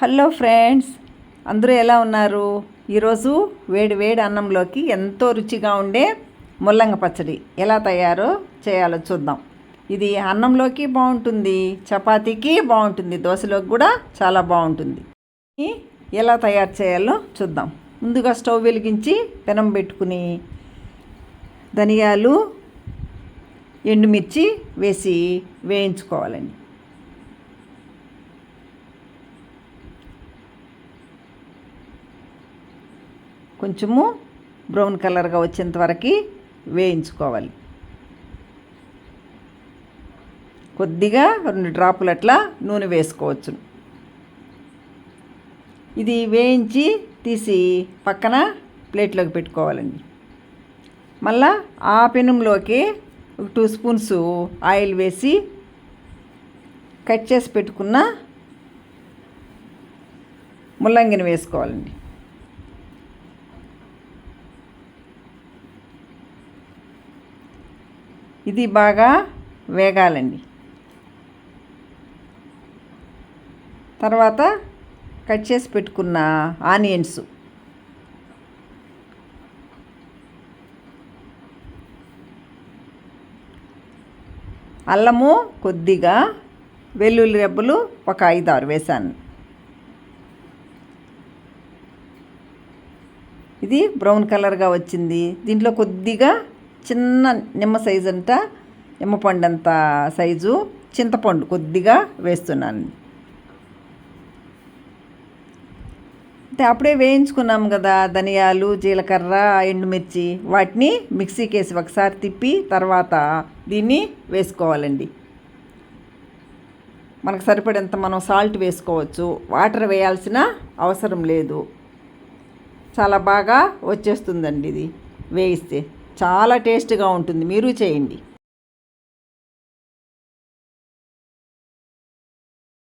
Hello friends అందరూ ఎలా ఉన్నారు? ఈరోజు వేడి వేడి అన్నంలోకి ఎంతో రుచిగా ఉండే ముల్లంగ పచ్చడి ఎలా తయారో చేయాలో చూద్దాం. ఇది అన్నంలోకి బాగుంటుంది చపాతీకి బాగుంటుంది దోశలోకి కూడా చాలా బాగుంటుంది. ఎలా తయారు చేయాలో చూద్దాం. ముందుగా స్టవ్ వెలిగించి పెనం పెట్టుకుని ధనియాలు ఎండుమిర్చి వేసి వేయించుకోవాలండి. కొంచెము బ్రౌన్ కలర్గా వచ్చేంత వరకు వేయించుకోవాలి. కొద్దిగా రెండు డ్రాపులు అట్లా నూనె వేసుకోవచ్చు. ఇది వేయించి తీసి పక్కన ప్లేట్లోకి పెట్టుకోవాలండి. మళ్ళా ఆ పెనంలోకి ఒక టూ స్పూన్స్ ఆయిల్ వేసి కట్ చేసి పెట్టుకున్న ముల్లంగిని వేసుకోవాలండి. ఇది బాగా వేగాలండి. తర్వాత కట్ చేసి పెట్టుకున్న ఆనియన్స్. అల్లము కొద్దిగా వెల్లుల్లి రెబ్బలు ఒక ఐదు ఆరు వేసాను. ఇది బ్రౌన్ కలర్గా వచ్చింది. దీంట్లో కొద్దిగా చిన్న నిమ్మ సైజు అంట నిమ్మపండు అంత సైజు చింతపండు కొద్దిగా వేస్తున్నాను. అంటే అప్పుడే వేయించుకున్నాం కదా ధనియాలు జీలకర్ర ఎండుమిర్చి. వాటిని మిక్సీకి వేసి ఒకసారి తిప్పి తర్వాత దీన్ని వేసుకోవాలండి. మనకు సరిపడేంత మనం సాల్ట్ వేసుకోవచ్చు. వాటర్ వేయాల్సిన అవసరం లేదు. చాలా బాగా వచ్చేస్తుందండి ఇది వేయిస్తే. చాలా టేస్ట్గా ఉంటుంది. మీరు చేయండి.